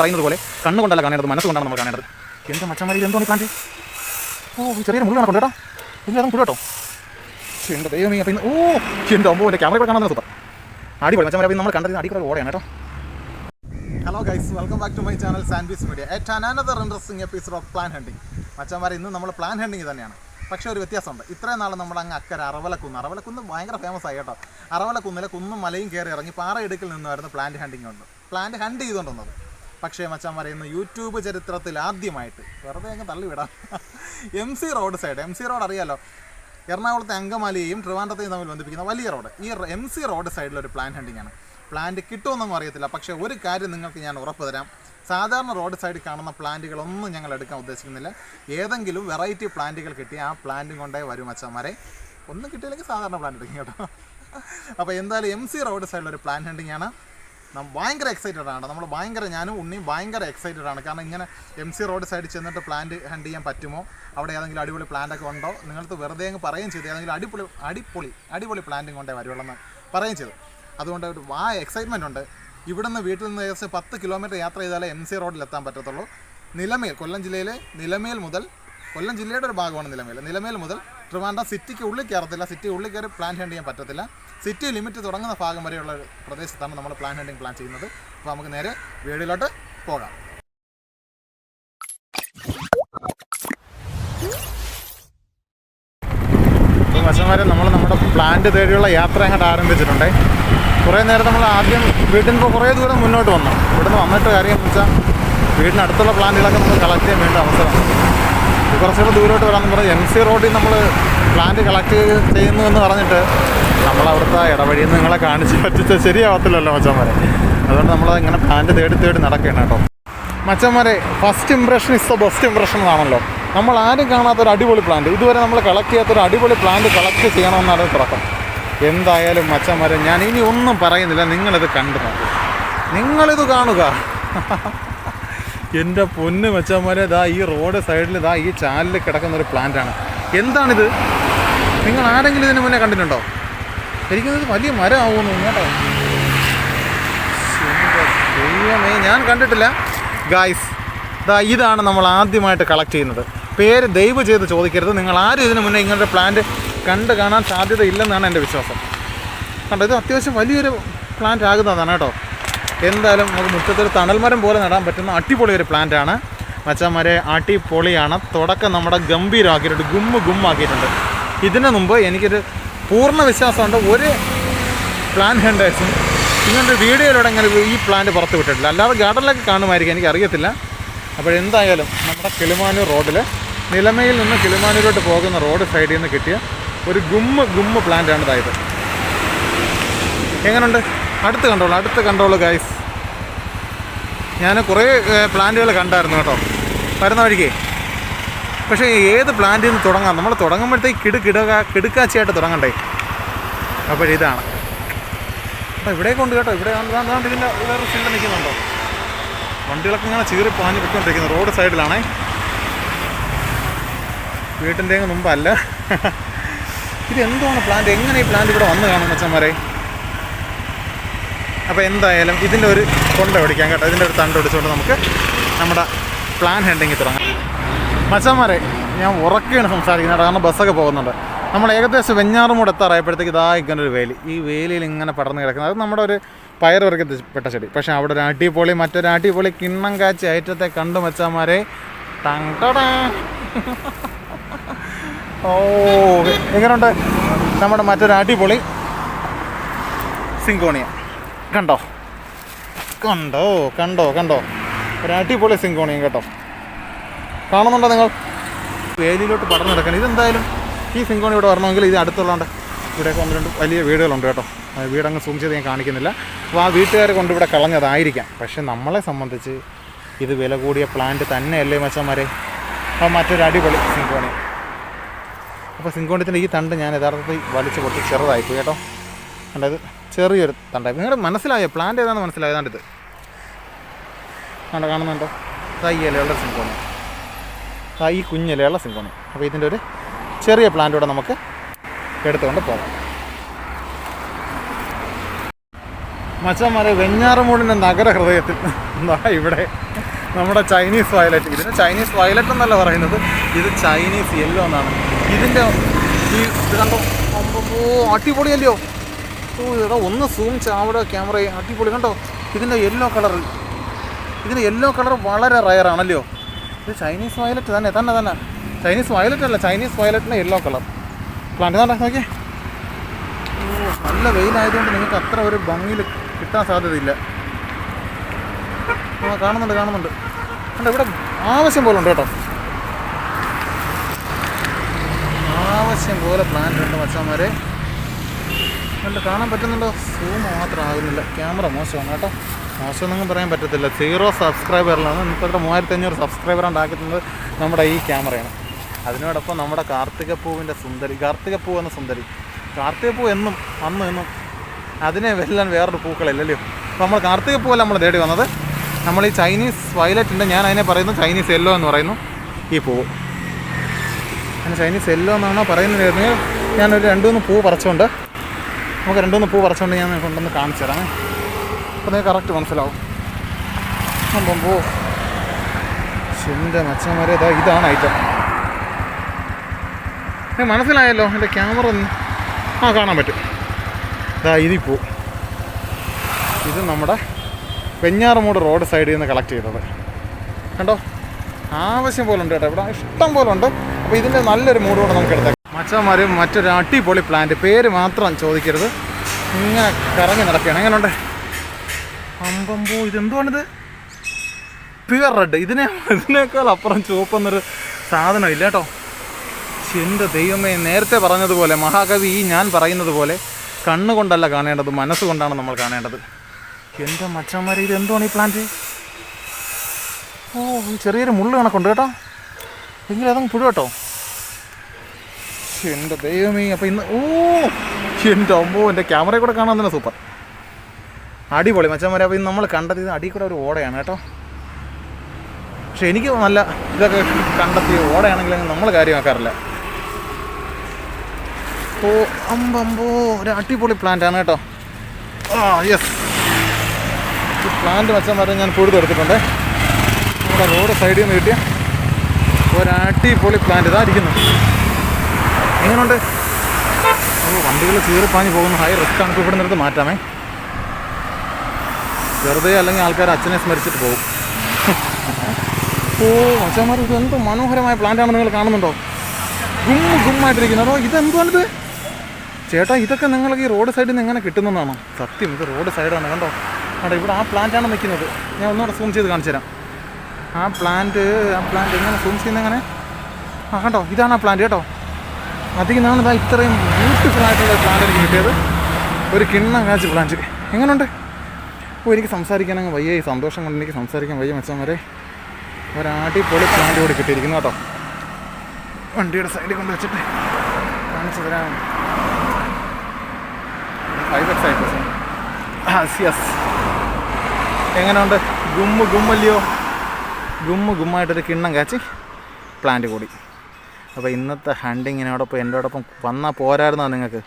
പറയുന്നത് പോലെ കണ്ണുകൊണ്ടല്ല കാണേണ്ടത് മനസ്സുകൊണ്ടാണ് നമ്മൾ കാണേണ്ടത്. എന്താ മച്ചമാരി എന്തോ പ്ലാന്റ് ഓ ചെറിയൊരു ചെറിയ മുള്ളാണ് കൊണ്ട് കേട്ടോ ഇല്ല അതും കേട്ടോ എന്റെ ദൈവമേ അപ്പം ഓ എന്റെ ഒമ്പോ എന്റെ ക്യാമറ കാണാൻ സൂപ്പർ. അടിപൊളി. മച്ചന്മാരെ നമ്മൾ കണ്ടത് അടിപൊളി ഓടെയാണ് കേട്ടോ. Hello guys welcome back to my channel Sandwis media at another interesting episode of plant hunting മച്ചന്മാരെ ഇന്ന് നമ്മൾ പ്ലാൻ ഹണ്ടിങ് തന്നെയാണ്. പക്ഷേ ഒരു വ്യത്യാസമുണ്ട്. ഇത്രയും നാൾ നമ്മൾ അങ്ങ് അക്കര അറവലക്കുന്ന് അറവലക്കുന്ന് ഭയങ്കര ഫേമസ് ആയി കേട്ടോ. അറവലക്കുന്നിലെ കുന്നും മലയും കയറി ഇറങ്ങി പാറയിടുക്കിൽ നിന്നായിരുന്നു പ്ലാന്റ് ഹണ്ടിങ് ഉണ്ട് പ്ലാന്റ് ഹണ്ട് ചെയ്തുകൊണ്ടുവന്നത് പക്ഷേ മച്ചാൻ പറയുന്ന യൂട്യൂബ് ചരിത്രത്തിൽ ആദ്യമായിട്ട്. വെറുതെ അങ്ങ് തള്ളിവിടാം. M C road side M C road അറിയാലോ? എറണാകുളത്തെ അങ്കമാലിയെയും ട്രിവാൻഡ്രത്തെയും തമ്മിൽ ബന്ധിപ്പിക്കുന്ന വലിയ റോഡ് ഈ എം സി റോഡ് സൈഡിൽ ഒരു പ്ലാൻ ഹണ്ടിങ് ആണ്. പ്ലാന്റ് കിട്ടുമെന്നൊന്നും അറിയത്തില്ല. പക്ഷേ ഒരു കാര്യം നിങ്ങൾക്ക് ഞാൻ ഉറപ്പ് തരാം. സാധാരണ റോഡ് സൈഡിൽ കാണുന്ന പ്ലാന്റുകളൊന്നും ഞങ്ങൾ എടുക്കാൻ ഉദ്ദേശിക്കുന്നില്ല. ഏതെങ്കിലും വെറൈറ്റി പ്ലാന്റുകൾ കിട്ടി ആ പ്ലാന്റും കൊണ്ടേ വരും അച്ഛന്മാരെ ഒന്നും കിട്ടിയില്ലെങ്കിൽ സാധാരണ പ്ലാന്റ് എടുക്കും കേട്ടോ. അപ്പോൾ എന്തായാലും എം സി റോഡ് സൈഡിൽ ഒരു പ്ലാൻ ഹണ്ടിങ് ആണ്. ഭയങ്കര എക്സൈറ്റഡ് ആണ്. നമ്മൾ ഭയങ്കര ഞാനും ഉണ്ണിയും ഭയങ്കര എക്സൈറ്റഡ് ആണ്. കാരണം ഇങ്ങനെ എം സി റോഡ് സൈഡിൽ ചെന്നിട്ട് പ്ലാന്റ് ഹാൻഡ് ചെയ്യാൻ പറ്റുമോ? അവിടെ ഏതെങ്കിലും അടിപൊളി പ്ലാന്റ് ഒക്കെ ഉണ്ടോ? നിങ്ങൾക്ക് വെറുതെ അങ്ങ് പറയുകയും ചെയ്തു. ഏതെങ്കിലും അടിപൊളി അടിപൊളി അടിപൊളി പ്ലാന്റും കൊണ്ടേ വരുവുള്ളെന്ന് പറയുകയും ചെയ്തു. അതുകൊണ്ട് ഒരു ആ എക്സൈറ്റ്മെന്റ് ഉണ്ട്. ഇവിടുന്ന് വീട്ടിൽ നിന്ന് ഏകദേശം പത്ത് കിലോമീറ്റർ യാത്ര ചെയ്താലേ എം സി റോഡിൽ എത്താൻ പറ്റത്തുള്ളൂ. നിലമേൽ കൊല്ലം ജില്ലയിലെ നിലമേൽ മുതൽ കൊല്ലം ജില്ലയുടെ ഒരു ഭാഗമാണ് നിലമേൽ. നിലമേൽ മുതൽ ട്രിവാൻഡ്രം സിറ്റിക്ക് ഉള്ളിൽ കയറത്തില്ല. സിറ്റി ഉള്ളിൽ കയറി പ്ലാൻ ഹാൻഡ് ചെയ്യാൻ പറ്റത്തില്ല. സിറ്റി ലിമിറ്റ് തുടങ്ങുന്ന ഭാഗം വരെയുള്ള പ്രദേശത്താണ് നമ്മൾ പ്ലാൻ ഹണ്ടിങ് പ്ലാൻ ചെയ്യുന്നത്. അപ്പോൾ നമുക്ക് നേരെ വീടിലോട്ട് പോകാം. വശന്മാരെ നമ്മൾ നമ്മുടെ പ്ലാന്റ് തേടിയുള്ള യാത്ര അങ്ങോട്ട് ആരംഭിച്ചിട്ടുണ്ട്. കുറേ നേരം നമ്മൾ ആദ്യം വീട്ടിൽ നിന്ന് കുറേ ദൂരം മുന്നോട്ട് വന്നു. ഇവിടുന്ന് വന്നിട്ട് കാര്യം എന്ന് വെച്ചാൽ വീടിനടുത്തുള്ള പ്ലാന്റുകളൊക്കെ നമ്മൾ കളക്ട് ചെയ്യാൻ വേണ്ട അവസരം. കുറച്ചുകൂടെ ദൂരോട്ട് വരാമെന്ന് പറഞ്ഞാൽ എം സി റോഡിൽ നമ്മൾ പ്ലാന്റ് കളക്ട് ചെയ്യുന്നു എന്ന് പറഞ്ഞിട്ട് നമ്മൾ അവിടുത്തെ ഇടവഴിയിൽ നിന്ന് നിങ്ങളെ കാണിച്ച് പറ്റിച്ച ശരിയാവത്തില്ലല്ലോ മച്ചന്മാരെ. അതുകൊണ്ട് നമ്മൾ ഇങ്ങനെ പ്ലാന്റ് തേടി തേടി നടക്കുകയാണ് കേട്ടോ. മച്ചന്മാരെ first impression is the best impression ആണല്ലോ നമ്മൾ ആരും കാണാത്ത ഒരു അടിപൊളി പ്ലാന്റ് ഇതുവരെ നമ്മൾ കളക്ട് ചെയ്യാത്ത ഒരു അടിപൊളി പ്ലാന്റ് കളക്ട് ചെയ്യണമെന്നാണ് തുടക്കം. എന്തായാലും മച്ചന്മാരെ ഞാൻ ഇനി ഒന്നും പറയുന്നില്ല. നിങ്ങളിത് കണ്ടു നോക്കൂ. നിങ്ങളിത് കാണുക. എന്റെ പൊന്ന് മച്ചന്മാരെ ഇതാ ഈ റോഡ് സൈഡിൽ ഇതാ ഈ ചാലിൽ കിടക്കുന്ന ഒരു പ്ലാന്റാണ് എന്താണിത്? നിങ്ങൾ ആരെങ്കിലും ഇതിന് മുന്നേ കണ്ടിട്ടുണ്ടോ? എനിക്കിത് വലിയ മരം ആവുമെന്ന് കേട്ടോ. ദൈവമേ ഞാൻ കണ്ടിട്ടില്ല. ഗായ്സ് ദാ ഇതാണ് നമ്മൾ ആദ്യമായിട്ട് കളക്ട് ചെയ്യുന്നത്. പേര് ദയവ് ചെയ്ത് ചോദിക്കരുത്. നിങ്ങൾ ആരും ഇതിനു മുന്നേ ഇങ്ങനത്തെ പ്ലാന്റ് കണ്ട് കാണാൻ സാധ്യത ഇല്ലെന്നാണ് എന്റെ വിശ്വാസം. കണ്ടോ ഇത് അത്യാവശ്യം വലിയൊരു പ്ലാന്റ് ആകുന്നതാണ് കേട്ടോ. എന്തായാലും നമുക്ക് മുറ്റത്തൊരു തണൽമരം പോലെ നടാൻ പറ്റുന്ന അടിപൊളി ഒരു പ്ലാന്റാണ് മച്ചന്മാരെ അടിപൊളിയാണ്. തുടക്കം നമ്മുടെ ഗംഭീരമാക്കിയിട്ടുണ്ട് ഗുമ്മ് ഗുമ്മാക്കിയിട്ടുണ്ട്. ഇതിന് മുമ്പ് എനിക്കൊരു പൂർണ വിശ്വാസമുണ്ട്. ഒരു പ്ലാൻ ഹണ്ടേഴ്സും ഇങ്ങനൊരു വീഡിയോയിലൂടെ ഇങ്ങനെ ഈ പ്ലാന്റ് പുറത്ത് വിട്ടിട്ടില്ല. അല്ലാതെ ഗാർഡനിലൊക്കെ കാണുമായിരിക്കും. എനിക്കറിയത്തില്ല. അപ്പോൾ എന്തായാലും നമ്മുടെ കിളിമാനൂർ റോഡിൽ നിലമയിൽ നിന്ന് കിളിമാനൂരോട്ട് പോകുന്ന റോഡ് സൈഡിൽ നിന്ന് കിട്ടിയ ഒരു ഗുമ്മ് ഗുമ്മ് പ്ലാന്റാണ് ഇതായത്. എങ്ങനെയുണ്ട് അടുത്ത് കണ്ടോളൂ. അടുത്ത് കണ്ടോളൂ ഗൈസ് ഞാൻ കുറേ പ്ലാന്റുകൾ കണ്ടായിരുന്നു കേട്ടോ. വരുന്ന വഴിക്ക്. പക്ഷേ ഏത് പ്ലാന്റിൽ നിന്ന് തുടങ്ങാം? നമ്മൾ തുടങ്ങുമ്പോഴത്തേക്ക് കിടു കിടക കിടുക്കാച്ചിയായിട്ട് തുടങ്ങണ്ടേ? അപ്പോൾ ഇതാണ്. അപ്പോൾ ഇവിടെ കൊണ്ട് കേട്ടോ ഇവിടെ ഇതിന്റെ വേറെ ഫീൽഡ് നിൽക്കുന്നുണ്ടോ? വണ്ടികളൊക്കെ ഇങ്ങനെ ചീറി പാഞ്ഞ് പൊയ്ക്കൊണ്ടിരിക്കുന്നത് റോഡ് സൈഡിലാണേ. വീട്ടിന്റെ മുമ്പല്ല. ഇത് എന്താണ് പ്ലാന്റ്? എങ്ങനെ ഈ പ്ലാന്റ് ഇവിടെ വന്ന് കാണും അച്ഛന്മാരെ? അപ്പോൾ എന്തായാലും ഇതിന്റെ ഒരു കൊണ്ട പിടിക്കാം കേട്ടോ. ഇതിന്റെ ഒരു തണ്ട് പിടിച്ചുകൊണ്ട് നമുക്ക് നമ്മുടെ പ്ലാൻ ഹെൻഡിങ്ങിൽ തുടങ്ങാം. മച്ചന്മാരെ ഞാൻ ഉറക്കെയാണ് സംസാരിക്കുന്നത്. കാരണം ബസ്സൊക്കെ പോകുന്നുണ്ട്. നമ്മൾ ഏകദേശം വെഞ്ഞാറുമൂട് എത്താറായപ്പോഴത്തേക്ക് ഇതാ ഇങ്ങനെ ഒരു വേലി. ഈ വേലിയിൽ ഇങ്ങനെ പടർന്ന് കിടക്കുന്നത്. അത് നമ്മുടെ ഒരു പയർ വർഗത്തിൽപ്പെട്ട ചെടി. പക്ഷേ അവിടെ ഒരു അടിപൊളി മറ്റൊരു അടിപൊളി കിണ്ണം കാച്ചി ഐറ്റത്തെ കണ്ടു മച്ചാമാരെ. ഓ എങ്ങനെയുണ്ട്? നമ്മുടെ മറ്റൊരു അടിപൊളി സിങ്കോണിയ. കണ്ടോ? കണ്ടോ കണ്ടോ കണ്ടോ? ഒരു അടിപൊളി സിങ്കോണിയം കേട്ടോ. കാണുന്നുണ്ടോ നിങ്ങൾ? വേലിയിലോട്ട് പടർന്നു കിടക്കണം. ഇതെന്തായാലും ഈ സിങ്കോണി ഇവിടെ വരണമെങ്കിൽ ഇത് അടുത്തുള്ളതുകൊണ്ട് ഇവിടെയൊക്കെ ഒന്ന് രണ്ട് വലിയ വീടുകളുണ്ട് കേട്ടോ. വീടങ്ങ് സൂം ചെയ്ത് ഞാൻ കാണിക്കുന്നില്ല. അപ്പോൾ ആ വീട്ടുകാരെ കൊണ്ട് ഇവിടെ കളഞ്ഞതായിരിക്കാം. പക്ഷെ നമ്മളെ സംബന്ധിച്ച് ഇത് വില കൂടിയ പ്ലാന്റ് തന്നെയല്ലേ മച്ചന്മാരെ? അപ്പോൾ മറ്റൊരു അടിപൊളി സിങ്കോണി അപ്പോൾ സിങ്കോണിത്തിന്റെ ഈ തണ്ട് ഞാൻ യഥാർത്ഥത്തിൽ വലിച്ചു പൊട്ടി ചെറുതായിപ്പോയി കേട്ടോ. കണ്ടത് ചെറിയൊരു തണ്ടായി. നിങ്ങളുടെ മനസ്സിലായോ? പ്ലാന്റ് ഏതാണെന്ന് മനസ്സിലായതാണ്ട് ഇത്? കണ്ടോ കാണുന്നുണ്ടോ? ഇലയുള്ള സിങ്കോണി ഈ കുഞ്ഞിലയുള്ള സിങ്കോണി അപ്പോൾ ഇതിന്റെ ഒരു ചെറിയ പ്ലാന്റ് കൂടെ നമുക്ക് എടുത്തുകൊണ്ട് പോകാം. മച്ചന്മാരെ വെഞ്ഞാറമൂടിന്റെ നഗരഹൃദയത്തിൽ എന്താ ഇവിടെ നമ്മുടെ ചൈനീസ് വയലറ്റ് ഇതിന് ചൈനീസ് വയലറ്റ് എന്നല്ല പറയുന്നത്. ഇത് ചൈനീസ് യെല്ലോ എന്നാണ്. ഇതിന്റെ ഈ ഇത് കണ്ടോ? അമ്പോ അടിപൊളിയല്ലയോ? ഓ ഇതാ ഒന്ന് സൂം ചാവിടെ ക്യാമറ അടിപൊളി കണ്ടോ? ഇതിന്റെ യെല്ലോ കളർ ഇതിന്റെ യെല്ലോ കളർ വളരെ റയറാണല്ലോ ഇത് ചൈനീസ് വയലറ്റ് തന്നെ തന്നെ തന്നെ. ചൈനീസ് വയലറ്റ് അല്ല ചൈനീസ് വയലറ്റിന് യെല്ലോ കളർ പ്ലാന്റ് തന്നെ നോക്കിയേ. നല്ല വെയിലായതുകൊണ്ട് നിങ്ങൾക്ക് അത്ര ഒരു ഭംഗിയിൽ കിട്ടാൻ സാധ്യതയില്ല. ആ കാണുന്നുണ്ട് കാണുന്നുണ്ട്. അല്ല ഇവിടെ ആവശ്യം പോലെ ഉണ്ട് കേട്ടോ. ആവശ്യം പോലെ പ്ലാന്റ് ഉണ്ട് മച്ചാന്മാരെ കണ്ട് കാണാൻ പറ്റുന്നുണ്ടോ? സൂം മാത്രം ആകുന്നില്ല. ക്യാമറ മോശമാണ് കേട്ടോ. മോശമെന്നൊന്നും പറയാൻ പറ്റത്തില്ല. സീറോ സബ്സ്ക്രൈബറിലാണ് ഇപ്പോഴത്തെ മൂവായിരത്തി അഞ്ഞൂറ് സബ്സ്ക്രൈബർ ഉണ്ടാക്കുന്നത് നമ്മുടെ ഈ ക്യാമറയാണ്. അതിനോടൊപ്പം നമ്മുടെ കാർത്തിക പൂവിന്റെ സുന്ദരി കാർത്തിക പൂ എന്ന സുന്ദരി. കാർത്തിക പൂ എന്നും അന്നും എന്നും അതിനെ വെല്ലാൻ വേറൊരു പൂക്കളില്ലല്ലോ. അപ്പോൾ നമ്മൾ കാർത്തിക പൂവല്ല നമ്മൾ തേടി വന്നത്? നമ്മൾ ഈ ചൈനീസ് വയലറ്റ് ഉണ്ട്. ഞാൻ അതിനെ പറയുന്നു ചൈനീസ് യെല്ലോ എന്ന് പറയുന്നു. ഈ പൂവ് അതിന് ചൈനീസ് യെല്ലോ എന്നാണോ പറയുന്നത് ഞാനൊരു രണ്ട് മൂന്ന് പൂ പറിച്ചുകൊണ്ട് നമുക്ക് രണ്ടു മൂന്ന് പൂ പറിച്ചുകൊണ്ട് ഞാൻ കൊണ്ടൊന്ന് കാണിച്ചു തരാമേ നിങ്ങൾക്ക് കറക്റ്റ് മനസ്സിലാവും. അപ്പം പോ. എന്റെ മച്ചന്മാരെ ഇതാ ഇതാണ് ഐറ്റം മനസ്സിലായല്ലോ എന്റെ ക്യാമറ ആ കാണാൻ പറ്റും. ഇതാ ഇതിൽ പൂ. ഇത് നമ്മുടെ വെഞ്ഞാറമൂട് റോഡ് സൈഡിൽ നിന്ന് കളക്ട് ചെയ്തത്. കണ്ടോ? ആവശ്യം പോലെ ഉണ്ട് കേട്ടോ. ഇവിടെ ഇഷ്ടം പോലെ ഉണ്ട്. അപ്പോൾ ഇതിന്റെ നല്ലൊരു മൂഡ് കൂടെ നമുക്ക് എടുത്തേക്കാം. മച്ചന്മാർ മറ്റൊരു അടിപൊളി പ്ലാന്റ് പേര് മാത്രം ചോദിക്കരുത്. ഇങ്ങനെ കറങ്ങി നടക്കുകയാണ്. എങ്ങനെയുണ്ട് അമ്പമ്പോ ഇതെന്തുവാണിത്? പ്യുവർ റെഡ് ഇതിനെ ഇതിനേക്കാൾ അപ്പുറം ചുവപ്പെന്നൊരു സാധനം ഇല്ല കേട്ടോ. എന്റെ ദൈവമേ നേരത്തെ പറഞ്ഞതുപോലെ മഹാകവി ഈ ഞാൻ പറയുന്നത് പോലെ കണ്ണുകൊണ്ടല്ല കാണേണ്ടത് മനസ്സുകൊണ്ടാണ് നമ്മൾ കാണേണ്ടത്. എന്റെ മച്ചന്മാരെ ഇത് എന്തുവാണ് ഈ പ്ലാന്റ് ഓ ചെറിയൊരു മുള്ളു കണക്കുണ്ട് കേട്ടോ. എങ്കിലും അതങ്ങ് പുഴു കേട്ടോ. എന്റെ ദൈവമേ അപ്പം ഇന്ന് ഓ എന്റെ അമ്മോ എന്റെ ക്യാമറയിൽ കൂടെ കാണാൻ തന്നെ സൂപ്പർ. അടിപൊളി. മച്ചന്മാരെ അപ്പോൾ നമ്മൾ കണ്ടത് ഇത് അടിയിൽ കൂടെ ഒരു ഓടയാണ് കേട്ടോ. പക്ഷെ എനിക്ക് നല്ല ഇതൊക്കെ കണ്ടെത്തി ഓടയാണെങ്കിൽ നമ്മൾ കാര്യമാക്കാറില്ല. ഓ അമ്പമ്പോ ഒരു അടിപൊളി പ്ലാന്റാണ് കേട്ടോ. ആ യെസ് ഈ പ്ലാന്റ് മച്ചന്മാരെ ഞാൻ പൊഴുതെടുത്തിട്ടുണ്ട് നമ്മുടെ റോഡ് സൈഡിൽ നിന്ന് കിട്ടിയ ഒരു അടിപൊളി പ്ലാന്റ് ഇതായിരിക്കുന്നു എങ്ങനെയുണ്ട്? ഓ വണ്ടികൾ ചീറിപ്പാഞ്ഞ് പോകുന്ന. ഹൈ റിസ്ക് ആണ്. ഇപ്പോൾ ഇവിടെ നിന്നെടുത്ത് മാറ്റാമേ. വെറുതെ അല്ലെങ്കിൽ ആൾക്കാർ അച്ഛനെ സ്മരിച്ചിട്ട് പോകും. ഓ അച്ഛന്മാർ ഇത് എന്ത് മനോഹരമായ പ്ലാന്റാണ് നിങ്ങൾ കാണുന്നുണ്ടോ? ഗും ഗുമ്മായിട്ടിരിക്കുന്നത് അതോ ഇതെന്താണിത് ചേട്ടാ ഇതൊക്കെ നിങ്ങൾക്ക് ഈ റോഡ് സൈഡിൽ നിന്ന് എങ്ങനെ കിട്ടുന്നതാണോ സത്യം ഇത് റോഡ് സൈഡാണ് കണ്ടോ? കണ്ടോ ഇവിടെ ആ പ്ലാന്റാണ് നിൽക്കുന്നത്. ഞാൻ ഒന്നുകൂടെ സൂം ചെയ്ത് കാണിച്ചു തരാം. ആ പ്ലാന്റ് ആ പ്ലാന്റ് എങ്ങനെ സൂം ചെയ്യുന്നത് എങ്ങനെ? ആ കണ്ടോ? ഇതാണ് ആ പ്ലാന്റ് കേട്ടോ. അതിൽ നിന്നാണ് ഇതാ ഇത്രയും ബ്യൂട്ടിഫുൾ ആയിട്ടുള്ള പ്ലാന്റ് എനിക്ക് കിട്ടിയത്. ഒരു കിണ്ണം കാച്ച് പ്ലാന്റ് എങ്ങനെയുണ്ട് ഓ എനിക്ക് സംസാരിക്കാനങ്ങ് വയ്യ. ഈ സന്തോഷം കൊണ്ട് എനിക്ക് സംസാരിക്കാൻ വയ്യ മെച്ചന്മാരെ. ഒരടിപൊളി പ്ലാന്റ് കൂടി കിട്ടിയിരിക്കുന്നു കേട്ടോ. വണ്ടിയുടെ സൈഡിൽ കൊണ്ട് വെച്ചിട്ട് കാണിച്ചു തരാം. എങ്ങനെയുണ്ട്? ഗുമ്മ് ഗുമ്മല്ലയോ? ഗുമ്മ് ഗുമ്മായിട്ടൊരു കിണ്ണം കാച്ചി പ്ലാന്റ് കൂടി. അപ്പോൾ ഇന്നത്തെ ഹണ്ടിങ്ങിനോടൊപ്പം എന്റെ ഓടൊപ്പം വന്നാൽ പോരായിരുന്നോ നിങ്ങൾക്ക്?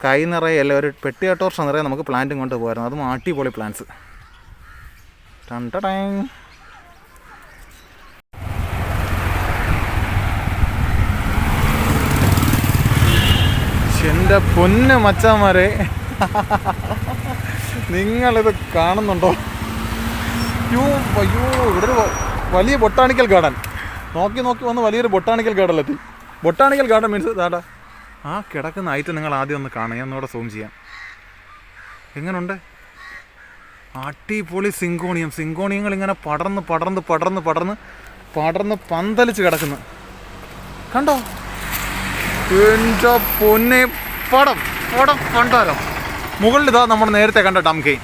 കൈ നിറയെ അല്ല ഒരു പെട്ടി ഓട്ടോർഷ നിറയെ നമുക്ക് പ്ലാന്റും കൊണ്ട് പോകാമായിരുന്നു അതും അടിപൊളി പ്ലാന്റ്സ് ടങ് എന്റെ പൊന്ന് മച്ചാമാരെ നിങ്ങളിത് കാണുന്നുണ്ടോ? അയ്യോ അയ്യോ ഇവിടെ ഒരു വലിയ ബൊട്ടാണിക്കൽ ഗാർഡൻ നോക്കി നോക്കി വന്ന് വലിയൊരു ബൊട്ടാണിക്കൽ ഗാർഡനിലെത്തി ബൊട്ടാണിക്കൽ ഗാർഡൻ മീൻസ് ദാടാ ആ കിടക്കുന്ന ഐറ്റം നിങ്ങൾ ആദ്യം ഒന്ന് കാണാം ഞാൻ ഒന്നുകൂടെ സൂം ചെയ്യാം. എങ്ങനുണ്ട്? അടിപൊളി സിങ്കോണിയം. സിങ്കോണിയങ്ങൾ ഇങ്ങനെ പടർന്ന് പടർന്ന് പടർന്ന് പടർന്ന് പടർന്ന് പന്തലിച്ച് കിടക്കുന്നു. കണ്ടോ? എന്റെ പൊന്നെ പടം. പടം കണ്ടാലോ? മുകളിൽ ഇതാ നമ്മൾ നേരത്തെ കണ്ട ഡംകെയിൻ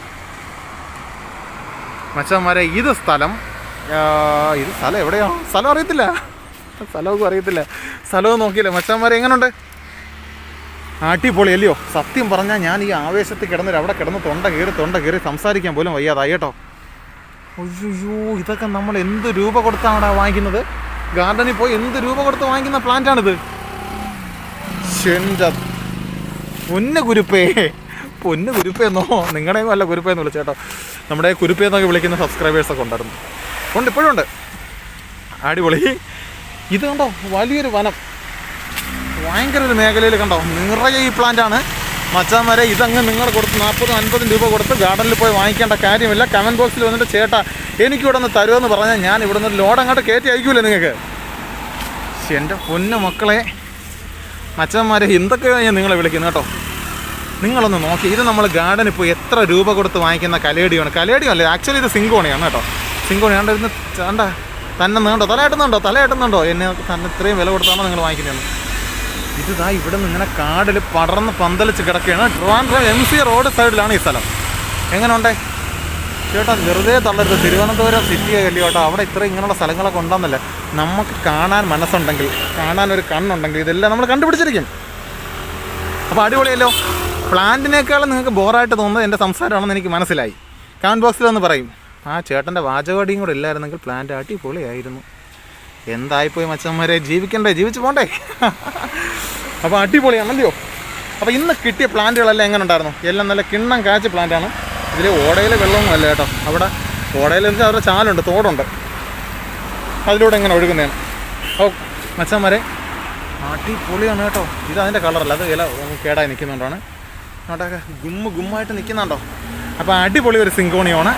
മച്ചന്മാരെ ഇത് സ്ഥലം ഇത് സ്ഥലം എവിടെയാ? സ്ഥലം അറിയത്തില്ല. സ്ഥലമൊക്കെ അറിയത്തില്ല. സ്ഥലവും നോക്കിയില്ല? മച്ചന്മാരെ എങ്ങനെയുണ്ട് അടിപൊളി അല്ലയോ സത്യം പറഞ്ഞാൽ ഞാൻ ഈ ആവേശത്തിൽ കിടന്നിട്ട് അവിടെ കിടന്ന് തൊണ്ട കയറി തൊണ്ട കയറി സംസാരിക്കാൻ പോലും വയ്യാതായി കേട്ടോ. അയ്യോ ഇതൊക്കെ നമ്മൾ എന്ത് രൂപ കൊടുത്താണ് വാങ്ങിക്കുന്നത്? ഗാർഡനിൽ പോയി എന്ത് രൂപ കൊടുത്ത് വാങ്ങിക്കുന്ന പ്ലാന്റാണിത്? എന്റെ പൊന്ന കുരുപ്പേ. പൊന്ന് കുരുപ്പേന്നോ? നിങ്ങളുടെയും അല്ല കുരുപ്പേന്ന് വിളിച്ചേട്ടോ നമ്മുടെ കുരുപ്പേന്നൊക്കെ വിളിക്കുന്ന സബ്സ്ക്രൈബേഴ്സൊക്കെ ഉണ്ടായിരുന്നു. ഉണ്ട് ഇപ്പോഴും ഉണ്ട്. അടിപൊളി. ഇത് കണ്ടോ? വലിയൊരു വനം. ഭയങ്കര ഒരു മേഖലയിൽ കണ്ടോ? നിറയെ ഈ പ്ലാന്റാണ് മച്ചാൻ വരെ ഇതങ്ങ് നിങ്ങൾ കൊടുത്ത് നാൽപ്പതും അൻപതും രൂപ കൊടുത്ത് ഗാർഡനിൽ പോയി വാങ്ങിക്കേണ്ട കാര്യമില്ല. കമന്റ് ബോക്സിൽ വന്നിട്ട് ചേട്ടാ എനിക്ക് ഇവിടെ നിന്ന് തരുമെന്ന് പറഞ്ഞാൽ ഞാൻ ഇവിടെ നിന്ന് ലോഡ് അങ്ങോട്ട് കയറ്റി അയക്കൂലേ നിങ്ങൾക്ക് എന്റെ പൊന്നു മക്കളെ. മച്ചന്മാരെ എന്തൊക്കെയാണ് ഞാൻ നിങ്ങളെ വിളിക്കുന്നത് കേട്ടോ. നിങ്ങളൊന്ന് നോക്കി. ഇത് നമ്മൾ ഗാർഡൻ ഇപ്പോൾ എത്ര രൂപ കൊടുത്ത് വാങ്ങിക്കുന്ന കലേടിയാണ്. കലേടിയും അല്ലേ ആക്ച്വലി ഇത് സിങ്കോണിയാണ് കേട്ടോ. സിങ്കോണി കണ്ട ഇരുന്ന് ചാണ്ട തന്നെ നീണ്ടോ? തലയാട്ടുന്നുണ്ടോ തലയാട്ടുന്നുണ്ടോ എന്നെ തന്നെ ഇത്രയും വില കൊടുത്താണോ നിങ്ങൾ വാങ്ങിക്കുന്നത് ഇതാ ഇവിടെ നിന്ന് ഇങ്ങനെ കാടിൽ പടർന്ന് പന്തലിച്ച് കിടക്കുകയാണ്. ട്രിവാൻഡ്രം എം സി റോഡ് സൈഡിലാണ് ഈ സ്ഥലം. എങ്ങനെ ഉണ്ടേ ചേട്ടാ വെറുതെ തള്ളരുത്. തിരുവനന്തപുരം സിറ്റി അല്ലേ കേട്ടോ അവിടെ ഇത്ര ഇങ്ങനെയുള്ള സ്ഥലങ്ങളൊക്കെ ഉണ്ടെന്നല്ല. നമുക്ക് കാണാൻ മനസ്സുണ്ടെങ്കിൽ കാണാൻ ഒരു കണ്ണുണ്ടെങ്കിൽ ഇതെല്ലാം നമ്മൾ കണ്ടുപിടിച്ചിരിക്കും. അപ്പോൾ അടിപൊളിയല്ലോ. പ്ലാന്റിനേക്കാളും നിങ്ങൾക്ക് ബോറായിട്ട് തോന്നുന്നത് എന്റെ സംസാരമാണെന്ന് എനിക്ക് മനസ്സിലായി. കമന്റ് ബോക്സിൽ ഒന്ന് പറയും. ആ ചേട്ടന്റെ വാചകവടിയും കൂടെ ഇല്ലായിരുന്നെങ്കിൽ പ്ലാന്റ് അടിപൊളിയായിരുന്നു. എന്തായിപ്പോയി മച്ചന്മാരെ? ജീവിക്കണ്ടേ? ജീവിച്ചു പോണ്ടേ? അപ്പോൾ അടിപൊളിയാണല്ലോ അപ്പോൾ ഇന്ന് കിട്ടിയ പ്ലാന്റുകളെല്ലാം എങ്ങനെ ഉണ്ടായിരുന്നു? എല്ലാം നല്ല കിണ്ണം കാച്ച പ്ലാന്റാണ്. ഇതിൽ ഓടയിൽ വെള്ളമൊന്നും അല്ല കേട്ടോ. അവിടെ ഓടയിൽ വെച്ചാൽ അവരുടെ ചാലുണ്ട് തോടുണ്ട്. അതിലൂടെ എങ്ങനെ ഒഴുകുന്നതാണ്. ഓ മച്ചന്മാരെ അടിപൊളിയാണ് കേട്ടോ. ഇത് അതിന്റെ കളറല്ല. അത് ഇല കേടായി നിൽക്കുന്നുണ്ടാണ് നോട്ടൊക്കെ ഗുമ്മ ഗുമ്മായിട്ട് നിൽക്കുന്നുണ്ടോ? അപ്പോൾ അടിപൊളി ഒരു സിങ്കോണിയാണ്.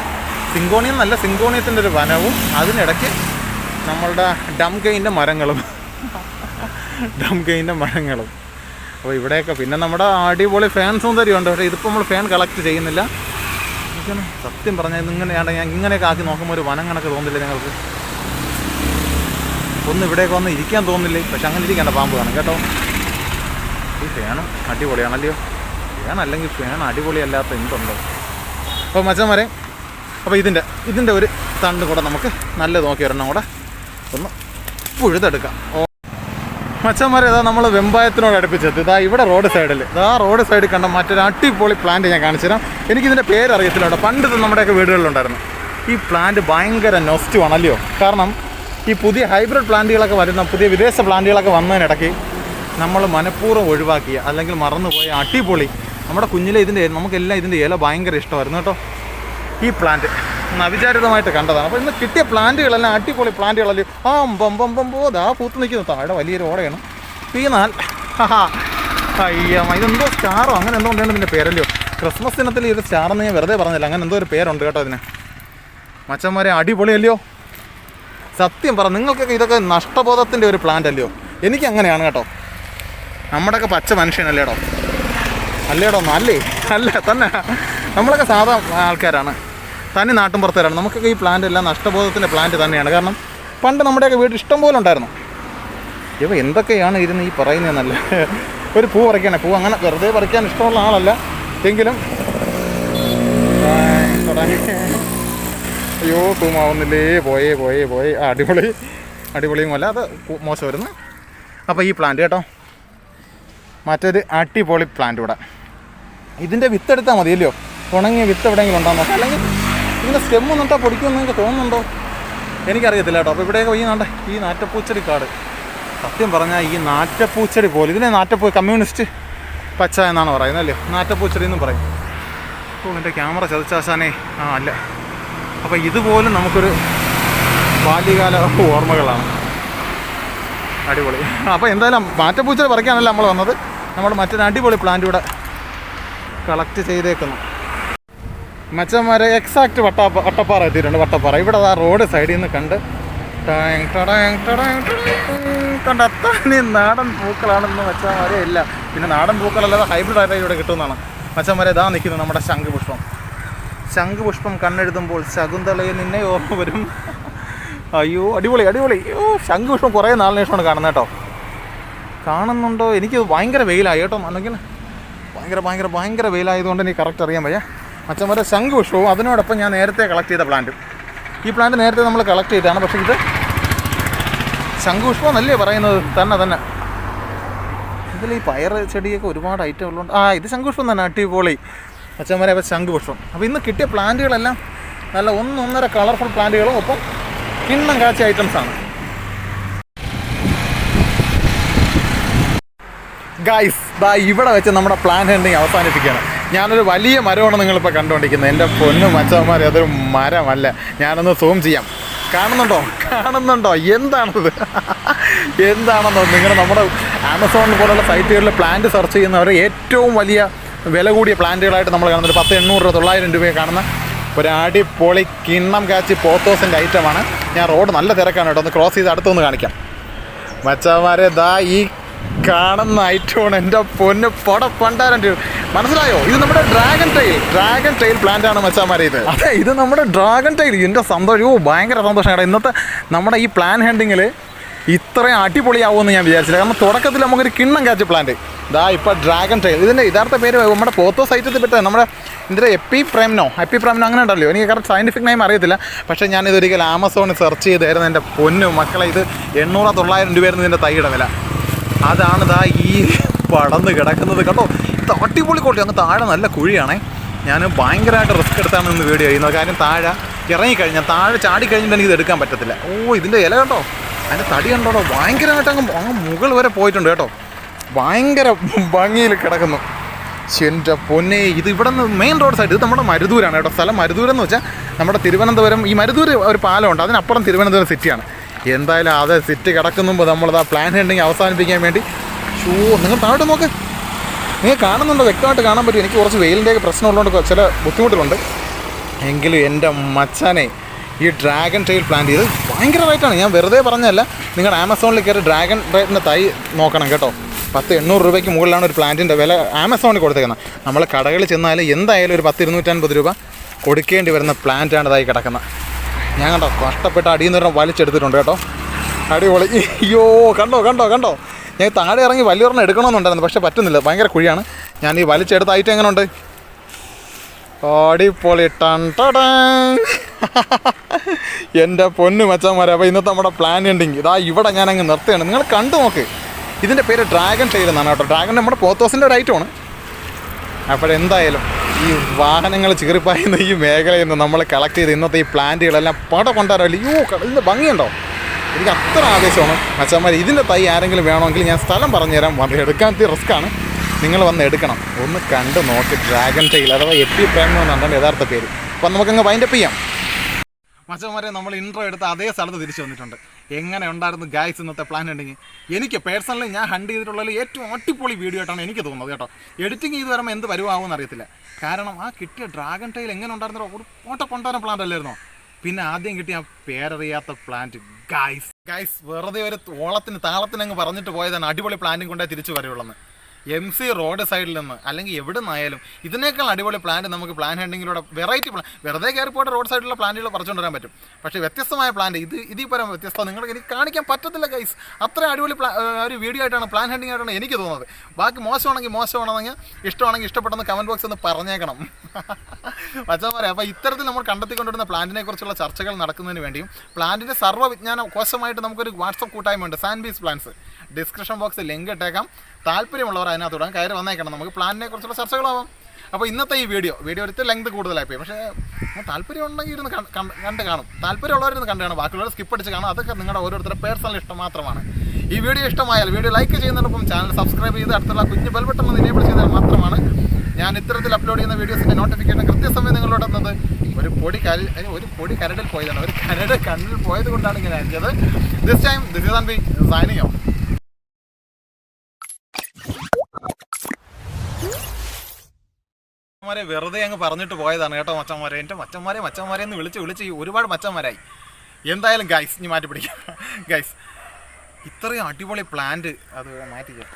സിങ്കോണിയം നല്ല സിങ്കോണിയത്തിന്റെ ഒരു വനവും അതിനിടയ്ക്ക് നമ്മളുടെ ഡം കെയിന്റെ മരങ്ങളും. ഡം കെയിന്റെ മരങ്ങളും. അപ്പോൾ ഇവിടെയൊക്കെ പിന്നെ നമ്മുടെ അടിപൊളി ഫാൻ സൗന്ദര്യമുണ്ട്. പക്ഷേ ഇതിപ്പോൾ നമ്മൾ ഫാൻ കളക്ട് ചെയ്യുന്നില്ല. സത്യം പറഞ്ഞാൽ ഇങ്ങനെയാണ് ഞാൻ ഇങ്ങനെയൊക്കെ ആക്കി നോക്കുമ്പോൾ ഒരു വനം കണക്ക് തോന്നില്ല ഞങ്ങൾക്ക്. ഒന്ന് ഇവിടെയൊക്കെ വന്ന് ഇരിക്കാൻ തോന്നില്ലേ പക്ഷെ അങ്ങനെ ഇരിക്കേണ്ട പാമ്പ് കാണും കേട്ടോ. ഈ ഫാനും അടിപൊളിയാണല്ലയോ? ഫാൻ അല്ലെങ്കിൽ ഫാൻ അടിപൊളിയല്ലാത്ത എന്തുണ്ടോ? അപ്പോൾ മച്ചന്മാരെ അപ്പോൾ ഇതിന്റെ ഇതിന്റെ ഒരു തണ്ട് കൂടെ നമുക്ക് നല്ല നോക്കി ഒരെണ്ണം കൂടെ ഒന്ന് പുഴുതെടുക്കാം. മച്ചന്മാരെ ഇതാ നമ്മൾ വെമ്പായത്തിനോട് അടുപ്പിച്ചത് ഇതാ ഇവിടെ റോഡ് സൈഡിൽ ഇതാ റോഡ് സൈഡിൽ കണ്ട മറ്റൊരു അടിപൊളി പ്ലാന്റ് ഞാൻ കാണിച്ചു തരാം എനിക്കിതിന്റെ പേര് അറിയത്തില്ല കേട്ടോ പണ്ട് നമ്മുടെയൊക്കെ വീടുകളിലുണ്ടായിരുന്നു. ഈ പ്ലാന്റ് ഭയങ്കര നൊസ്റ്റുവാണല്ലയോ കാരണം ഈ പുതിയ ഹൈബ്രിഡ് പ്ലാന്റുകളൊക്കെ വരുന്ന പുതിയ വിദേശ പ്ലാന്റുകളൊക്കെ വന്നതിനിടയ്ക്ക് നമ്മൾ മനഃപൂർവം ഒഴിവാക്കിയ അല്ലെങ്കിൽ മറന്നുപോയ അടിപൊളി നമ്മുടെ കുഞ്ഞിലെ ഇതിന്റെ നമുക്കെല്ലാം ഇതിന്റെ ഇല ഭയങ്കര ഇഷ്ടമായിരുന്നു കേട്ടോ. ഈ പ്ലാന്റ് അവിചാരിതമായിട്ട് കണ്ടതാണ്. അപ്പോൾ ഇന്ന് കിട്ടിയ പ്ലാന്റുകളെല്ലാം അടിപൊളി പ്ലാന്റുകളല്ലേ? ആ ബം ബം ബം ബോ ദാ പൂത്ത് നിൽക്കുന്നു. താഴെ വലിയൊരു ഓടയാണ് പീനാൽ അയ്യമ്മ ഇതെന്തോ സ്റ്റാറോ? അങ്ങനെ എന്തോ ഉണ്ടെന്ന് ഇതിന്റെ പേരല്ലോ ക്രിസ്മസ് ദിനത്തിൽ ഇത് സ്റ്റാറെന്ന് ഞാൻ വെറുതെ പറഞ്ഞില്ല. അങ്ങനെ എന്തോ ഒരു പേരുണ്ട് കേട്ടോ ഇതിന്. മച്ചന്മാരെ അടിപൊളിയല്ലയോ? സത്യം പറ നിങ്ങൾക്കൊക്കെ ഇതൊക്കെ നഷ്ടബോധത്തിന്റെ ഒരു പ്ലാന്റ് അല്ലയോ എനിക്ക് അങ്ങനെയാണ് കേട്ടോ. നമ്മുടെയൊക്കെ പച്ച മനുഷ്യനല്ലേടോ അല്ലേടോ നല്ലേ അല്ല തന്നെ. നമ്മളൊക്കെ സാധാ ആൾക്കാരാണ്. തനി നാട്ടും പുറത്തുകാരാണ് നമുക്കൊക്കെ ഈ പ്ലാന്റ് എല്ലാം നഷ്ടബോധത്തിന്റെ പ്ലാന്റ് തന്നെയാണ്. കാരണം പണ്ട് നമ്മുടെയൊക്കെ വീട് ഇഷ്ടം പോലെ ഉണ്ടായിരുന്നു. ഇവ എന്തൊക്കെയാണ് ഇരുന്ന് ഈ പറയുന്നതെന്നല്ല? ഒരു പൂ പറിക്കണേ പൂ അങ്ങനെ വെറുതെ പറിക്കാൻ ഇഷ്ടമുള്ള ആളല്ല. എങ്കിലും അയ്യോ പൂമാവുന്നില്ലേ പോയേ പോയേ പോയേ. അടിപൊളി. അടിപൊളിയും അല്ല അത് മോശം വരുന്നു. അപ്പോൾ ഈ പ്ലാന്റ് കേട്ടോ. മറ്റൊരു അടിപൊളി പ്ലാന്റ് ഇവിടെ. ഇതിന്റെ വിത്തെടുത്താൽ മതിയല്ലോ. ഉണങ്ങിയ വിത്ത് എവിടെയെങ്കിലും ഉണ്ടാകും അല്ലെങ്കിൽ ഇതിന്റെ സ്റ്റെമ്മ് നട്ടാൽ പൊടിക്കുമെന്ന് നിങ്ങൾക്ക് തോന്നുന്നുണ്ടോ? എനിക്കറിയത്തില്ല കേട്ടോ. അപ്പോൾ ഇവിടെയൊക്കെ ഈ നാട്ടെ ഈ നാറ്റപ്പൂച്ചെടി കാട്. സത്യം പറഞ്ഞാൽ ഈ നാറ്റപ്പൂച്ചെടി പോലെ ഇതിനെ നാറ്റപ്പൂ കമ്മ്യൂണിസ്റ്റ് പച്ച എന്നാണ് പറയുന്നത് അല്ലേ? നാറ്റപ്പൂച്ചെടി എന്നും പറയും. ഓ എന്റെ ക്യാമറ ചതച്ചാശാനേ. ആ അല്ല. അപ്പോൾ ഇതുപോലും നമുക്കൊരു ബാല്യകാല ഓർമ്മകളാണ്. അടിപൊളി. അപ്പോൾ എന്തായാലും മാറ്റപ്പൂച്ചൽ പറിക്കാനല്ല നമ്മൾ വന്നത്? നമ്മൾ മറ്റൊരു അടിപൊളി പ്ലാന്റ് ഇവിടെ കളക്ട് ചെയ്തേക്കുന്നു. മച്ചന്മാരെ എക്സാക്റ്റ് വട്ടാപ്പ വട്ടപ്പാറ എത്തിയിട്ടുണ്ട്. വട്ടപ്പാറ. ഇവിടെ ആ റോഡ് സൈഡിൽ നിന്ന് കണ്ട് ടാങ് ടടാങ് ടടാങ് ടടാങ് കണ്ട നാടൻ പൂക്കളാണെന്ന് മച്ചന്മാരെ ഇല്ല. പിന്നെ നാടൻ പൂക്കളല്ലാതെ ഹൈബ്രിഡ് ആയിട്ട് ഇവിടെ കിട്ടുന്നതാണ്. മച്ചന്മാരെ ഇതാ നിൽക്കുന്നത് നമ്മുടെ ശംഖുപുഷ്പം. ശംഖുപുഷ്പം കണ്ണെഴുതുമ്പോൾ ശകുന്തളയിൽ നിന്നെ ഓർമ്മ വരും അയ്യോ അടിപൊളി അടിപൊളി. അയ്യോ ശംഖുപുഷ്പം കുറേ നാളിന് ശേഷമാണ് കാണുന്നത് കേട്ടോ. കാണുന്നുണ്ടോ? എനിക്ക് ഭയങ്കര വെയിലായി കേട്ടോ. അല്ലെങ്കിൽ ഭയങ്കര ഭയങ്കര ഭയങ്കര വെയിലായതുകൊണ്ട് എനിക്ക് കറക്റ്റ് അറിയാൻ വയ്യ. അച്ഛന്മാരെ ശംഖുപുഷ്പവും അതിനോടൊപ്പം ഞാൻ നേരത്തെ കളക്ട് ചെയ്ത പ്ലാന്റും ഈ പ്ലാന്റ് നേരത്തെ നമ്മൾ കളക്ട് ചെയ്തതാണ്. പക്ഷേ ഇത് ശംഖുപുഷ്പം എന്നല്ലേ പറയുന്നത്? തന്നെ തന്നെ. ഇതിൽ ഈ പയർ ചെടിയൊക്കെ ഒരുപാട് ഐറ്റം ഉള്ളതുകൊണ്ട് ആ ഇത് ശംഖുപുഷ്പം തന്നെ അടിപൊളി. അച്ഛന്മാരെ അപ്പോൾ ശംഖുപുഷ്പം. അപ്പോൾ ഇന്ന് കിട്ടിയ പ്ലാന്റുകളെല്ലാം നല്ല ഒന്നൊന്നര കളർഫുൾ പ്ലാന്റുകളും ഒപ്പം കിണ്ണം കാച്ച ഐറ്റംസാണ് ഗൈസ് ദാ ഇവിടെ വെച്ച് നമ്മുടെ പ്ലാൻ ഹെൻഡിങ് അവസാനിപ്പിക്കുകയാണ്. ഞാനൊരു വലിയ മരമാണ് നിങ്ങളിപ്പോൾ കണ്ടുകൊണ്ടിരിക്കുന്നത്. എന്റെ പൊന്നു മച്ചന്മാർ അതൊരു മരമല്ല. ഞാനൊന്ന് സൂം ചെയ്യാം. കാണുന്നുണ്ടോ? കാണുന്നുണ്ടോ? എന്താണത്? എന്താണെന്നോ? നിങ്ങൾ നമ്മുടെ ആമസോൺ പോലുള്ള സൈറ്റുകളിൽ പ്ലാന്റ് സെർച്ച് ചെയ്യുന്നവർ ഏറ്റവും വലിയ വില കൂടിയ പ്ലാന്റുകളായിട്ട് നമ്മൾ കാണുന്നത്. പത്ത് എണ്ണൂറ് രൂപ തൊള്ളായിരം രൂപയെ കാണുന്ന ഒരു അടിപൊളി കിണ്ണം കാച്ചി പോത്തോസിന്റെ ഐറ്റമാണ്. ഞാൻ റോഡ് നല്ല തിരക്കാണ് കേട്ടോ. ഒന്ന് ക്രോസ് ചെയ്ത് അടുത്തൊന്ന് കാണിക്കാം. മച്ചാമാരെ ദാ ഈ കാണുന്ന ഐറ്റോൺ എന്റെ പൊന്ന് പൊട പണ്ടാരം മനസ്സിലായോ? ഇത് നമ്മുടെ dragon tail dragon tail plant ആണ് മച്ചാമാരെ ഇത്. അതെ ഇത് നമ്മുടെ ഡ്രാഗൺ ടൈൽ എന്റെ സന്തോഷം ഓ ഭയങ്കര സന്തോഷം കേട്ടോ ഇന്നത്തെ നമ്മുടെ ഈ പ്ലാൻ ഹാൻഡിങ്ങിൽ ഇത്രയും അടിപൊളിയാവുമെന്ന് ഞാൻ വിചാരിച്ചില്ല. കാരണം തുടക്കത്തിൽ നമുക്കൊരു കിണ്ണം കാച്ച് പ്ലാന്റ് ഇതാ ഇപ്പോൾ ഡ്രാഗൺ ടൈൽ ഇതിന്റെ യഥാർത്ഥ പേര് നമ്മുടെ പോത്തോ സൈറ്റത്തിൽ പെട്ടത് നമ്മുടെ ഇതിന്റെ എപ്പി പ്രേംനോ എപ്പി പ്രേംനോ അങ്ങനെ ഉണ്ടല്ലോ. എനിക്ക് കറക്റ്റ് സയന്റിഫിക് നെയിം അറിയത്തില്ല. പക്ഷേ ഞാൻ ഇതൊരിക്കൽ ആമസോണിൽ സെർച്ച് ചെയ്തായിരുന്നു എന്റെ പൊന്നു മക്കളെ. ഇത് എണ്ണൂറോ തൊള്ളായിരം രൂപയായിരുന്നു ഇതിന്റെ തൈയുടെ വില. അതാണ് ഈ പടന്ന് കിടക്കുന്നത്. കേട്ടോ ഇത് അടിപൊളി ക്വാളിറ്റി അങ്ങ് താഴെ നല്ല കുഴിയാണേ. ഞാൻ ഭയങ്കരമായിട്ട് റിസ്ക് എടുത്താണ് ഇന്ന് വീഡിയോ ചെയ്യുന്നത്. കാര്യം താഴെ ഇറങ്ങിക്കഴിഞ്ഞാൽ താഴെ ചാടി എനിക്ക് എനിക്കിത് എടുക്കാൻ പറ്റത്തില്ല. ഓ ഇതിന്റെ ഇല കണ്ടോ? അതിന്റെ തടി കണ്ടോടോ? ഭയങ്കരമായിട്ട് അങ്ങ് അങ്ങ് മുകൾ വരെ പോയിട്ടുണ്ട് കേട്ടോ. ഭയങ്കര ഭംഗിയിൽ കിടക്കുന്നു. എന്റെ പൊന്നെ ഇത് ഇവിടെ നിന്ന് മെയിൻ റോഡ് സൈഡ് ഇത് നമ്മുടെ മരുദൂരാണ് കേട്ടോ. സ്ഥലം മരുദൂരം എന്ന് വെച്ചാൽ നമ്മുടെ തിരുവനന്തപുരം ഈ മരുദൂർ ഒരു പാലമുണ്ട്. അതിനപ്പുറം തിരുവനന്തപുരം സിറ്റിയാണ് എന്തായാലും അത് സിറ്റ് കിടക്കുമ്പോൾ നമ്മളത് ആ പ്ലാൻ ഹെൻഡിങ് അവസാനിപ്പിക്കാൻ വേണ്ടി. ഷൂ നിങ്ങൾ താഴോട്ട് നോക്ക്. നിങ്ങൾ കാണുന്നുണ്ടോ? വ്യക്തമായിട്ട് കാണാൻ പറ്റും. എനിക്ക് കുറച്ച് വെയിലിന്റെയൊക്കെ പ്രശ്നമുള്ളതുകൊണ്ട് ചില ബുദ്ധിമുട്ടുകളുണ്ട്. എങ്കിലും എന്റെ മച്ചാനെ ഈ ഡ്രാഗൺ ട്രെയിൽ പ്ലാന്റ് ചെയ്ത് ഭയങ്കര റേറ്റാണ് ഞാൻ വെറുതെ പറഞ്ഞതല്ല നിങ്ങൾ ആമസോണിൽ കയറി ഡ്രാഗൺ റേറ്റിന്റെ തൈ നോക്കണം കേട്ടോ. പത്ത് എണ്ണൂറ് രൂപയ്ക്ക് മുകളിലാണ് ഒരു പ്ലാന്റിന്റെ വില ആമസോണിൽ കൊടുത്തേക്കുന്നത്. നമ്മൾ കടകളിൽ ചെന്നാൽ എന്തായാലും ഒരു പത്ത് ഇരുന്നൂറ്റൻപത് രൂപ കൊടുക്കേണ്ടി വരുന്ന പ്ലാന്റാണ് ഇതായി കിടക്കുന്നത്. ഞാൻ കണ്ടോ കഷ്ടപ്പെട്ട് അടിയിൽ നിന്ന് വലിച്ചെടുത്തിട്ടുണ്ട് കേട്ടോ. അടിപൊളി. അയ്യോ കണ്ടോ കണ്ടോ കണ്ടോ. ഞാൻ താഴെ ഇറങ്ങി വലിയൊരെണ്ണം എടുക്കണമെന്നുണ്ടായിരുന്നു പക്ഷേ പറ്റുന്നില്ല. ഭയങ്കര കുഴിയാണ്. ഞാൻ ഈ വലിച്ചെടുത്ത ഐറ്റം എങ്ങനെ ഉണ്ട് അടിപൊളി. ടൺ ടടൻ. എന്റെ പൊന്നു മച്ചന്മാരെ അപ്പോൾ ഇന്നത്തെ നമ്മുടെ പ്ലാൻ എൻഡിങ് ഇതാ ഇവിടെ ഞാൻ അങ്ങ് നിർത്തുകയാണ്. നിങ്ങൾ കണ്ടു നോക്ക്. ഇതിന്റെ പേര് ഡ്രാഗൺ ടൈൽ എന്നാണ് കേട്ടോ. ഡ്രാഗൺ നമ്മുടെ പോത്തോസിന്റെ ഒരു ഐറ്റമാണ് അപ്പോഴെന്തായാലും ഈ വാഹനങ്ങൾ ചീറിപ്പായുന്ന ഈ മേഖലയിൽ നിന്ന് നമ്മൾ കളക്ട് ചെയ്ത് ഇന്നത്തെ ഈ പ്ലാന്റുകളെല്ലാം പട കൊണ്ടുവരാമല്ലോ അയ്യോ കടലിന്റെ ഭംഗിയുണ്ടോ? എനിക്ക് അത്ര ആവേശമാണ്. മച്ചന്മാർ ഇതിന്റെ തൈ ആരെങ്കിലും വേണമെങ്കിൽ ഞാൻ സ്ഥലം പറഞ്ഞു പറഞ്ഞുതരാം വളരെ എടുക്കാത്ത റിസ്ക്കാണ് നിങ്ങൾ വന്ന് എടുക്കണം. ഒന്ന് കണ്ട് നോക്കി ഡ്രാഗൺ ടൈൽ അഥവാ എപ്പി പ്രേമം എന്നാണ് യഥാർത്ഥ പേര്. അപ്പം നമുക്കങ്ങ് വൈൻഡപ്പ് ചെയ്യാം. മച്ചന്മാരെ നമ്മൾ ഇൻട്രോ എടുത്ത് അതേ സ്ഥലത്ത് തിരിച്ചു വന്നിട്ടുണ്ട്. എങ്ങനെ ഉണ്ടായിരുന്നു ഗായ്സ് ഇന്നത്തെ പ്ലാൻ ഉണ്ടെങ്കിൽ? എനിക്ക് പേഴ്സണലി ഞാൻ ഹണ്ട് ചെയ്തിട്ടുള്ളതിൽ ഏറ്റവും അടിപൊളി വീഡിയോ ആയിട്ടാണ് എനിക്ക് തോന്നുന്നത് കേട്ടോ. എഡിറ്റിംഗ് ചെയ്ത് വരുമ്പോൾ എന്ത് വരുവാകുമെന്ന് അറിയത്തില്ല. കാരണം ആ കിട്ടിയ ഡ്രാഗൺ ടൈൽ എങ്ങനെ ഉണ്ടായിരുന്നോ ഒരു ഓട്ട കൊണ്ടുവരുന്ന പ്ലാന്റ് അല്ലായിരുന്നോ? പിന്നെ ആദ്യം കിട്ടിയ പേരറിയാത്ത പ്ലാന്റ് ഗായ്സ് ഗായ്സ് വെറുതെ ഒരു ഓളത്തിന് താളത്തിന് അങ്ങ് പറഞ്ഞിട്ട് പോയതാണ് അടിപൊളി പ്ലാന്റും കൊണ്ടേ തിരിച്ചു വരുള്ളൂ എം സി റോഡ് സൈഡിൽ നിന്ന് അല്ലെങ്കിൽ എവിടെ നിന്നായാലും ഇതിനേക്കാൾ അടിപൊളി പ്ലാന്റ് നമുക്ക് പ്ലാൻ ഹണ്ടിങ്ങിലൂടെ വെറൈറ്റി പ്ലാൻ വെറുതെ കയറി പോയിട്ട് റോഡ് സൈഡിലുള്ള പ്ലാന്റുകൾ പറിച്ചുകൊണ്ട് വരാൻ പറ്റും. പക്ഷേ വ്യത്യസ്തമായ പ്ലാന്റ് ഇത് ഇതിൽ പരം വ്യത്യസ്ത നിങ്ങൾക്ക് എനിക്ക് കാണിക്കാൻ പറ്റത്തില്ല ഗൈസ് അത്ര അടിപൊളി ഒരു വീഡിയോ ആയിട്ടാണ് പ്ലാൻ ഹണ്ടിങ് ആയിട്ടാണ് എനിക്ക് തോന്നുന്നത്. ബാക്കി മോശമാണെങ്കിൽ മോശമാണെങ്കിൽ ഇഷ്ടമാണെങ്കിൽ ഇഷ്ടപ്പെട്ടെന്ന് കമന്റ് ബോക്സ് ഒന്ന് പറഞ്ഞേക്കണം. മച്ചാമാരെ അപ്പോൾ ഇത്തരത്തിൽ നമ്മൾ കണ്ടെത്തിക്കൊണ്ടിരുന്ന പ്ലാന്റിനെ കുറിച്ചുള്ള ചർച്ചകൾ നടക്കുന്നതിന് വേണ്ടിയും പ്ലാന്റിന്റെ സർവവിജ്ഞാന കോശമായിട്ട് നമുക്കൊരു വാട്സപ്പ് കൂട്ടായ്മയുണ്ട് സാൻബീസ് പ്ലാൻസ് ഡിസ്ക്രിപ്ഷൻ ബോക്സിൽ ലിങ്ക് ഇട്ടേക്കാം. താല്പര്യമുള്ളവർ അതിനകത്ത് കൂടാൻ കയറി വന്നേക്കണം. നമുക്ക് പ്ലാനിനെ കുറിച്ചുള്ള ചർച്ചകളാവാം. അപ്പോൾ ഇന്നത്തെ ഈ വീഡിയോ വീഡിയോ എടുത്ത് ലെങ്ത് കൂടുതലായി പോയി പക്ഷേ താല്പര്യം ഉണ്ടെങ്കിൽ ഇരുന്ന് കണ്ട് കാണും. താല്പര്യമുള്ളവരിന്ന് കണ്ട് കാണും. ബാക്കിയുള്ളവർ സ്കിപ്പ് അടിച്ച് കാണും. അതൊക്കെ നിങ്ങളുടെ ഓരോരുത്തരുടെ പേഴ്സണൽ ഇഷ്ടം മാത്രമാണ്. ഈ വീഡിയോ ഇഷ്ടമായാൽ വീഡിയോ ലൈക്ക് ചെയ്യുന്നതിനൊപ്പം ചാനൽ സബ്സ്ക്രൈബ് ചെയ്ത് അടുത്തുള്ള കുഞ്ഞു ബെൽബട്ടൺ ഒന്ന് എനേബിൾ ചെയ്താൽ മാത്രമാണ് ഞാൻ ഇത്തരത്തിൽ അപ്ലോഡ് ചെയ്യുന്ന വീഡിയോസിന്റെ നോട്ടിഫിക്കേഷൻ കൃത്യസമയം നിങ്ങളോട് എത്തുന്നത്. ഒരു പൊടി കരി അയ്യോ, ഒരു പൊടി കരടിൽ പോയതാണ്. ഒരു കരട് കണ്ണിൽ പോയത് കൊണ്ടാണ് ഇങ്ങനെ അയച്ചത് this time this is an B signing off മച്ചന്മാരെ വെറുതെ അങ്ങ് പറഞ്ഞിട്ട് പോയതാണ് കേട്ടോ മച്ചന്മാരെ. എന്റെ മച്ചന്മാരെ മച്ചന്മാരെ എന്ന് വിളിച്ച് വിളിച്ച് ഒരുപാട് മച്ചന്മാരായി. എന്തായാലും ഗൈസ് ഇനി മാറ്റി പിടിക്കാം. ഗൈസ് ഇത്രയും അടിപൊളി പ്ലാന്റ് അത് മാറ്റിക്കാം